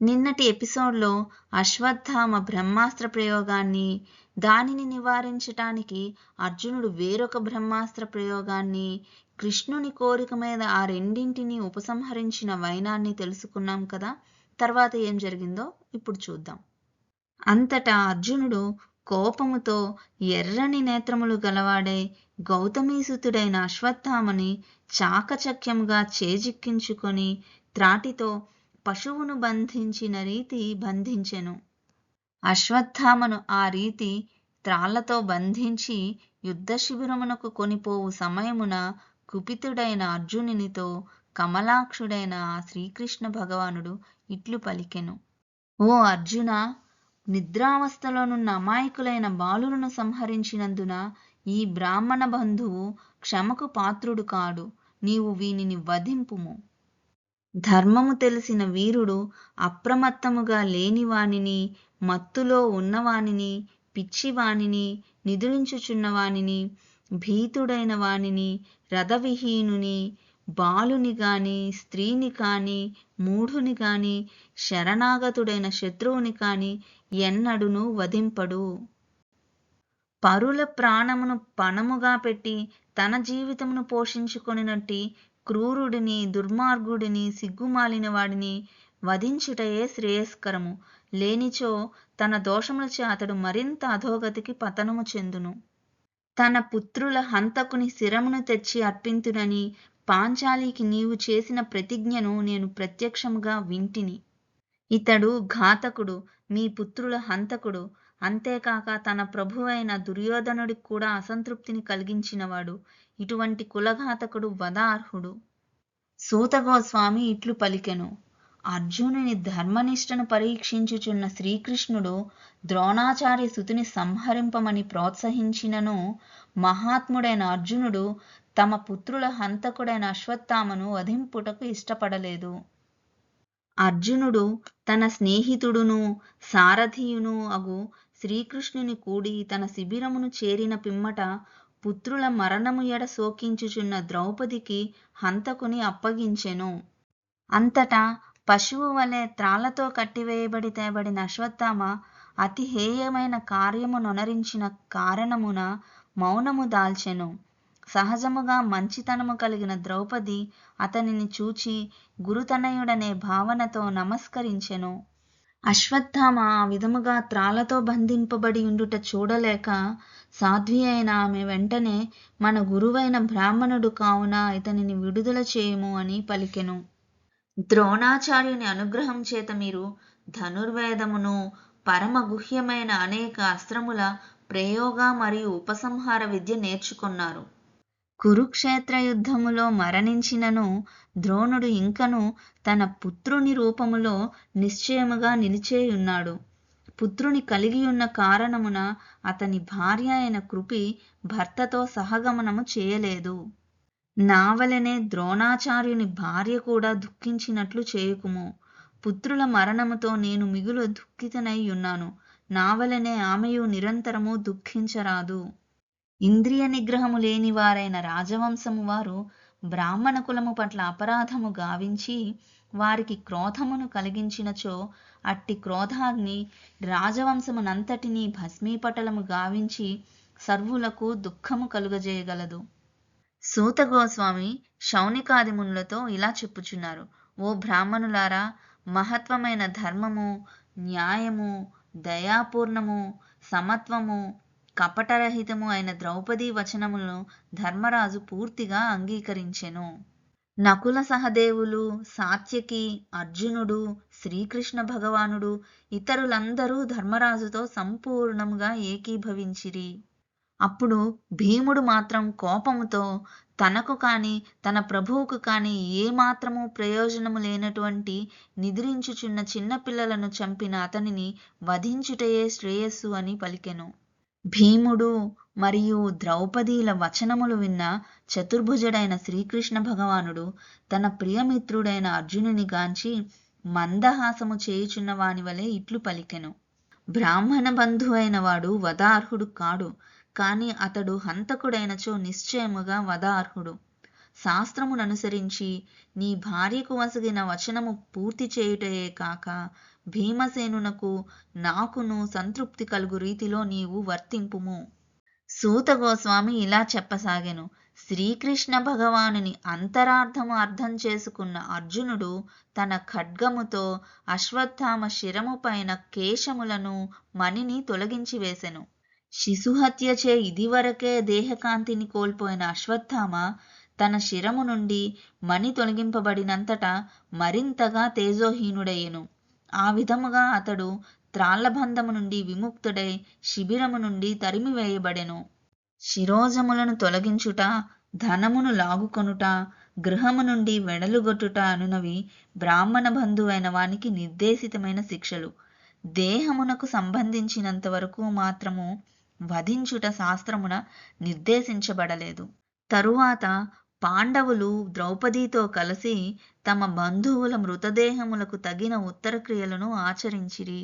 నిన్నటి ఎపిసోడ్లో అశ్వత్థామ బ్రహ్మాస్త్ర ప్రయోగాన్ని దానిని నివారించటానికి అర్జునుడు వేరొక బ్రహ్మాస్త్ర ప్రయోగాన్ని కృష్ణుని కోరిక మీద ఆ రెండింటిని ఉపసంహరించిన వైనాన్ని తెలుసుకున్నాం కదా? తర్వాత ఏం జరిగిందో ఇప్పుడు చూద్దాం. అంతటా అర్జునుడు కోపముతో ఎర్రని నేత్రములు గలవాడే గౌతమీసుతుడైన అశ్వత్థామని చాకచక్యముగా చేజిక్కించుకొని త్రాటితో పశువును బంధించిన రీతి బంధించెను. అశ్వత్థామను ఆ రీతి త్రాళ్ళతో బంధించి యుద్ధ శిబిరమునకు కొనిపోవు సమయమున కుపితుడైన అర్జునునితో కమలాక్షుడైన ఆ శ్రీకృష్ణ భగవానుడు ఇట్లు పలికెను. ఓ అర్జున నిద్రావస్థలోనున్న అమాయకులైన బాలులను సంహరించినందున ఈ బ్రాహ్మణ బంధువు క్షమకు పాత్రుడు కాడు. నీవు వీనిని వధింపుము. ధర్మము తెలిసిన వీరుడు అప్రమత్తముగా లేనివానిని మత్తులో ఉన్నవానిని పిచ్చివానిని నిదురించుచున్నవానిని భీతుడైన వానిని రథవిహీనుని బాలుని గాని స్త్రీని కాని మూఢుని కాని శరణాగతుడైన శత్రువుని కాని ఎన్నడును వధింపడు. పరుల ప్రాణమును పణముగా పెట్టి తన జీవితమును పోషించుకొనినట్టి క్రూరుడిని దుర్మార్గుడిని సిగ్గుమాలిన వాడిని వధించుటయే శ్రేయస్కరము. లేనిచో తన దోషములచే అతడు మరింత అధోగతికి పతనము చెందును. తన పుత్రుల హంతకుని శిరమును తెచ్చి అర్పింతునని పాంచాలికి నీవు చేసిన ప్రతిజ్ఞను నేను ప్రత్యక్షముగా వింటిని. ఇతడు ఘాతకుడు మీ పుత్రుల హంతకుడు అంతేకాక తన ప్రభువైన దుర్యోధనుడికి కూడా అసంతృప్తిని కలిగించినవాడు. ఇటువంటి కులఘాతకుడు వదార్హుడు. సూతగోస్వామి ఇట్లు పలికెను. అర్జునుని ధర్మనిష్టను పరీక్షించుచున్న శ్రీకృష్ణుడు ద్రోణాచార్య సుతుని సంహరింపమని ప్రోత్సహించినను మహాత్ముడైన అర్జునుడు తమ పుత్రుల హంతకుడైన అశ్వత్థామను వధింపుటకు ఇష్టపడలేదు. అర్జునుడు తన స్నేహితుడును సారథియును అగు శ్రీకృష్ణుని కూడి తన శిబిరమును చేరిన పిమ్మట పుత్రుల మరణము ఎడ శోకించుచున్న ద్రౌపదికి హంతకుని అప్పగించెను. అంతటా పశువు వలె త్రాళ్ళతో కట్టివేయబడి తేబడిన అశ్వత్థామ అతి హేయమైన కార్యము నొనరించిన కారణమున మౌనము దాల్చెను. సహజముగా మంచితనము కలిగిన ద్రౌపది అతనిని చూచి గురుతనయుడనే భావనతో నమస్కరించెను. అశ్వత్థామ ఆ విధముగా త్రాలతో బంధింపబడి ఉండుట చూడలేక సాధ్వి అయిన ఆమె వెంటనే మన గురువైన బ్రాహ్మణుడు కావున ఇతనిని విడుదల చేయము అని పలికెను. ద్రోణాచార్యుని అనుగ్రహం చేత మీరు ధనుర్వేదమును పరమ గుహ్యమైన అనేక అస్త్రముల ప్రయోగ మరియు ఉపసంహార విద్య నేర్చుకున్నారు. కురుక్షేత్ర యుద్ధములో మరణించినను ద్రోణుడు ఇంకను తన పుత్రుని రూపములో నిశ్చయముగా నిలిచేయున్నాడు. పుత్రుని కలిగి ఉన్న కారణమున అతని భార్య అయిన కృపి భర్తతో సహగమనము చేయలేదు. నావలనే ద్రోణాచార్యుని భార్య కూడా దుఃఖించినట్లు చేయుకుము. పుత్రుల మరణముతో నేను మిగులు దుఃఖితనై ఉన్నాను. నావలనే ఆమెయు నిరంతరము దుఃఖించరాదు. ఇంద్రియ నిగ్రహము లేని వారైన రాజవంశము వారు బ్రాహ్మణ కులము పట్ల అపరాధము గావించి వారికి క్రోధమును కలిగించినచో అట్టి క్రోధాగ్ని రాజవంశమునంతటినీ భస్మీపటలము గావించి సర్వులకు దుఃఖము కలుగజేయగలదు. సూత గోస్వామి శౌనికాదిమునులతో ఇలా చెప్పుచున్నారు. ఓ బ్రాహ్మణులారా మహత్వమైన ధర్మము న్యాయము దయాపూర్ణము సమత్వము కపటరహితము అయిన ద్రౌపదీ వచనములను ధర్మరాజు పూర్తిగా అంగీకరించెను. నకుల సహదేవులు సాత్యకి అర్జునుడు శ్రీకృష్ణ భగవానుడు ఇతరులందరూ ధర్మరాజుతో సంపూర్ణముగా ఏకీభవించిరి. అప్పుడు భీముడు మాత్రం కోపముతో తనకు కాని తన ప్రభువుకు కాని ఏమాత్రము ప్రయోజనము లేనటువంటి నిద్రించుచున్న చిన్నపిల్లలను చంపిన అతనిని వధించుటయే శ్రేయస్సు అని పలికెను. భీముడు మరియు ద్రౌపదీల వచనములు విన్న చతుర్భుజుడైన శ్రీకృష్ణ భగవానుడు తన ప్రియమిత్రుడైన అర్జునుని గాంచి మందహాసము చేయుచున్న వాని వలె ఇట్లు పలికెను. బ్రాహ్మణ బంధువైన వాడు వదార్హుడు కాడు కాని అతడు హంతకుడైనచో నిశ్చయముగా వదార్హుడు. శాస్త్రముననుసరించి నీ భార్యకు వసగిన వచనము పూర్తి చేయుటయే కాక భీమసేనునకు నాకును సంతృప్తి కలుగు రీతిలో నీవు వర్తింపుము. సూత గోస్వామి ఇలా చెప్పసాగెను. శ్రీకృష్ణ భగవానుని అంతరార్థము అర్థం చేసుకున్న అర్జునుడు తన ఖడ్గముతో అశ్వత్థామ శిరము పైన కేశములను మణిని తొలగించి వేసెను. శిశుహత్యచే ఇదివరకే దేహకాంతిని కోల్పోయిన అశ్వత్థామ తన శిరము నుండి మణి తొలగింపబడినంతట మరింతగా తేజోహీనుడయ్యెను. ఆ విధముగా అతడు త్రాళ్ళబంధము నుండి విముక్తుడై శిబిరము నుండి తరిమివేయబడెను. శిరోజములను తొలగించుట ధనమును లాగుకొనుట గృహము నుండి వెడలుగొట్టుట అనునవి బ్రాహ్మణ బంధువైన వానికి నిర్దేశితమైన శిక్షలు. దేహమునకు సంబంధించినంత వరకు మాత్రము వధించుట శాస్త్రమున నిర్దేశించబడలేదు. తరువాత పాండవులు ద్రౌపదితో కలిసి తమ బంధువుల మృతదేహములకు తగిన ఉత్తరక్రియలను ఆచరించిరి.